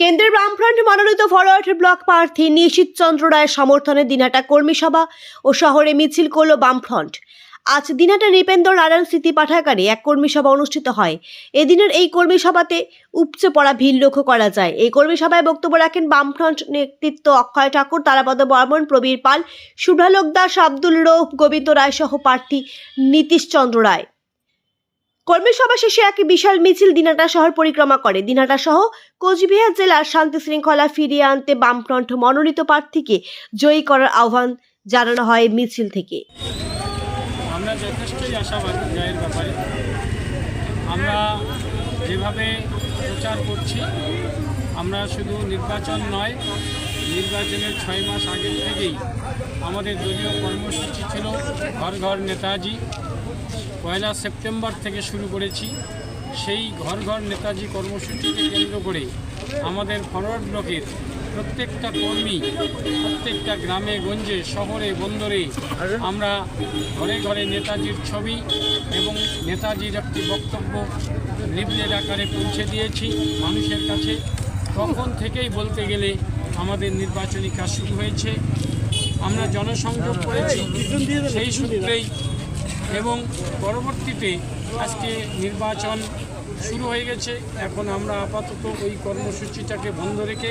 কেন্দ্রের বামফ্রন্ট মনোনীত ফরওয়ার্ড ব্লক প্রার্থী নিশীত চন্দ্র রায়ের সমর্থনে দিনহাটা কর্মী সভা ও শহরে মিছিল করল বামফ্রন্ট। আজ দিনহাটা নৃপেন্দ্র নারায়ণ স্মৃতি পাঠাগারে এক কর্মী সভা অনুষ্ঠিত হয়। এদিনের এই কর্মী সভাতে উপচে পড়া ভিড় লক্ষ্য করা যায়। এই কর্মী সভায় বক্তব্য রাখেন বামফ্রন্ট নেতৃত্ব অক্ষয় ঠাকুর, তারাপদ বর্মন, প্রবীর পাল শুভ্রালোক দাস আব্দুল রৌফ, গোবিন্দ রায় সহ প্রার্থী নীতিশ চন্দ্র রায়। কর্মী সভা শেষে এক বিশাল মিছিল দিনাটা শহর পরিক্রমা করে। দিনাটা সহ কোচবিহার জেলার শান্তি শৃঙ্খলা ফিরিয়ে আনতে বামফ্রন্ট মনোনীত প্রার্থীকে জয়ী করার আহ্বান জানানো হয় মিছিল থেকে। আমরা যথেষ্টই আশাবাদী জয়ের ব্যাপারে। আমরা যেভাবে প্রচার করছি, আমরা শুধু নির্বাচন নয়, নির্বাচনের ছয় মাস আগের থেকেই আমাদের দলীয় কর্মসূচি ছিল ঘর ঘর নেতাজি পয়লা সেপ্টেম্বর থেকে শুরু করেছি। সেই ঘর ঘর নেতাজি কর্মসূচিকে কেন্দ্র করে আমাদের ফরওয়ার্ড ব্লকের প্রত্যেকটা কর্মী, প্রত্যেকটা গ্রামে, গঞ্জে, শহরে, বন্দরে আমরা ঘরে ঘরে নেতাজির ছবি এবং নেতাজির একটি বক্তব্য লিফলেট আকারে পৌঁছে দিয়েছি মানুষের কাছে। তখন থেকেই বলতে গেলে আমাদের নির্বাচনী কাজ শুরু হয়েছে। আমরা জনসংযোগ করেছি। সেই সূত্রেই এবং পরবর্তীতে আজকে নির্বাচন শুরু হয়ে গেছে। এখন আমরা আপাতত ওই কর্মসূচিটাকে বন্ধ রেখে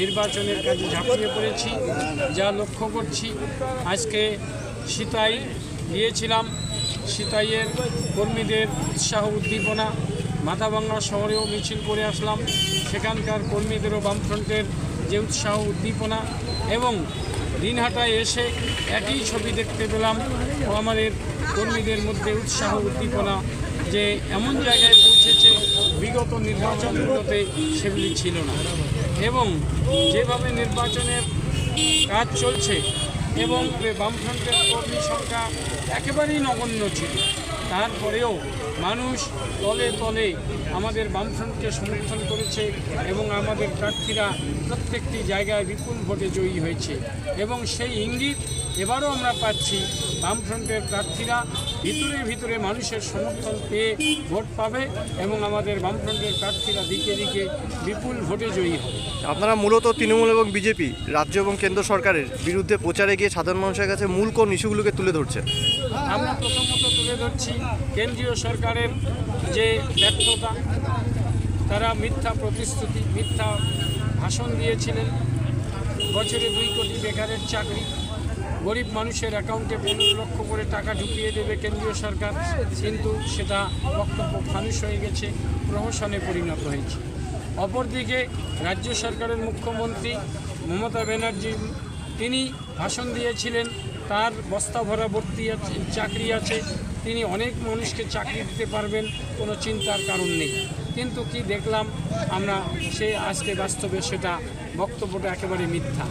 নির্বাচনের কাজে ঝাঁপিয়ে পড়েছি, যা লক্ষ্য করছি। আজকে সিতাই গিয়েছিলাম, সিতাইয়ের কর্মীদের উৎসাহ উদ্দীপনা, মাথাভাঙ্গা শহরেও মিছিল করে আসলাম। সেখানকার কর্মীদেরও বামফ্রন্টের যে উৎসাহ উদ্দীপনা এবং দিনহাটায় এসে একই ছবি দেখতে পেলাম ও আমাদের কর্মীদের মধ্যে উৎসাহ, উদ্দীপনা যে এমন জায়গায় পৌঁছেছে, বিগত নির্বাচনগুলোতে সেগুলি ছিল না। এবং যেভাবে নির্বাচনের কাজ চলছে এবং বামফ্রন্টের কর্মী সংখ্যা একেবারেই নগণ্য ছিল। তারপরেও মানুষ তলে তলে আমাদের বামফ্রন্টকে সমর্থন করেছে এবং আমাদের প্রার্থীরা প্রত্যেকটি জায়গায় বিপুল ভোটে জয়ী হয়েছে। এবং সেই ইঙ্গিত এবারও আমরা পাচ্ছি বামফ্রন্টের প্রার্থীরা ভিতরে ভিতরে মানুষের সমর্থন পেয়ে ভোট পাবে এবং আমাদের বামফ্রন্টের প্রার্থীরা দিকে দিকে বিপুল ভোটে জয়ী হবে। আপনারা মূলত তৃণমূল এবং বিজেপি রাজ্য এবং কেন্দ্র সরকারের বিরুদ্ধে প্রচারে গিয়ে সাধারণ মানুষের কাছে মূল কোন ইস্যুগুলোকে তুলে ধরছেন? আমরা প্রথমত তুলে ধরছি কেন্দ্রীয় সরকারের যে ব্যর্থতা তারা মিথ্যা প্রতিশ্রুতি মিথ্যা ভাষণ দিয়েছিলেন। বছরে দুই কোটি বেকারের চাকরি গরিব মানুষের অ্যাকাউন্টে পনেরো লক্ষ করে টাকা ঢুকিয়ে দেবে কেন্দ্রীয় সরকার, কিন্তু সেটা বক্তব্য ফানুষ হয়ে গেছে, প্রহসনে পরিণত হয়েছে। অপরদিকে রাজ্য সরকারের মুখ্যমন্ত্রী মমতা ব্যানার্জি, তিনি ভাষণ দিয়েছিলেন, তার বস্তা ভরা ভর্তি চাকরি আছে, তিনি অনেক মানুষকে চাকরি দিতে পারবেন, কোনো চিন্তার কারণ নেই। কিন্তু কি দেখলাম আমরা, সে আজকে বাস্তবে সেটা বক্তব্যটা একেবারে মিথ্যা।